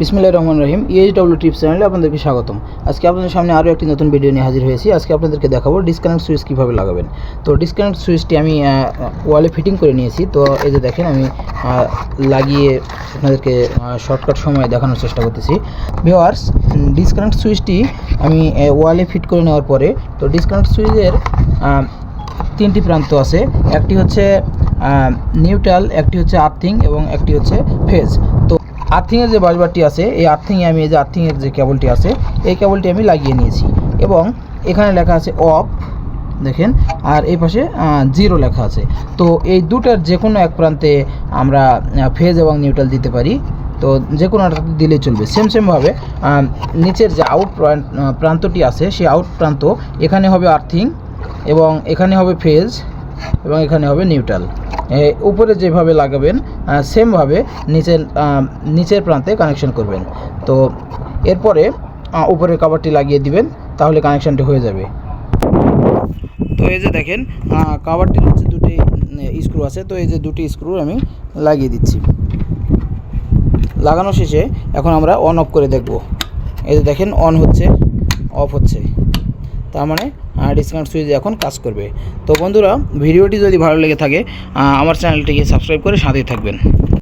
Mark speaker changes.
Speaker 1: বিসমিল্লাহ রহমান রহিম ইএইচডব্লিউ টিপস চ্যানেলে আপনাদেরকে স্বাগতম। আজকে আপনাদের সামনে আরও একটি নতুন ভিডিও নিয়ে হাজির হয়েছি। আজকে আপনাদেরকে দেখাবো ডিসকানেক্ট সুইচ কীভাবে লাগাবেন। তো ডিসকানেক্ট সুইচটি আমি ওয়ালে ফিটিং করে নিয়েছি। তো এই যে দেখেন, আমি লাগিয়ে আপনাদেরকে শর্টকাট সময়ে দেখানোর চেষ্টা করতেছি। ভিওয়ার্স ডিসকানেক্ট সুইচটি আমি ওয়ালে ফিট করে নেওয়ার পরে, তো ডিসকানেক্ট সুইচের তিনটি প্রান্ত আছে। একটি হচ্ছে নিউট্রাল একটি হচ্ছে আর্থিং এবং একটি হচ্ছে ফেজ তো আর্থিংয়ের যে বাসবারটি আছে, এই আর্থিংয়ে আমি, এই যে আর্থিংয়ের যে কেবলটি আছে, এই কেবলটি আমি লাগিয়ে নিয়েছি। এবং এখানে লেখা আছে অফ, দেখেন, আর এই পাশে জিরো লেখা আছে। তো এই দুটার যে কোনো এক প্রান্তে আমরা ফেজ এবং নিউট্রাল দিতে পারি। তো যে কোনো দিলেই চলবে। সেম সেমভাবে নিচের যে আউট প্রান্তটি আছে, সেই আউট প্রান্ত, এখানে হবে আর্থিং এবং এখানে হবে ফেজ এবং এখানে হবে নিউট্রাল। উপরে যেভাবে লাগাবেন সেমভাবে নিচের নিচের প্রান্তে কানেকশন করবেন। তো এরপরে উপরের কাভারটি লাগিয়ে দিবেন, তাহলে কানেকশনটি হয়ে যাবে। তো এই যে দেখেন কাভারটির হচ্ছে দুটি স্ক্রু আছে। তো এই যে দুটি স্ক্রু আমি লাগিয়ে দিচ্ছি। লাগানো শেষে এখন আমরা অন অফ করে দেখব। এই যে দেখেন অন হচ্ছে অফ হচ্ছে। তার মানে ডিসকাউন্ট সুইচ এখন কাজ করবে। তো বন্ধুরা, ভিডিওটি যদি ভালো লেগে থাকে আমার চ্যানেলটিকে সাবস্ক্রাইব করে সাথেই থাকবেন।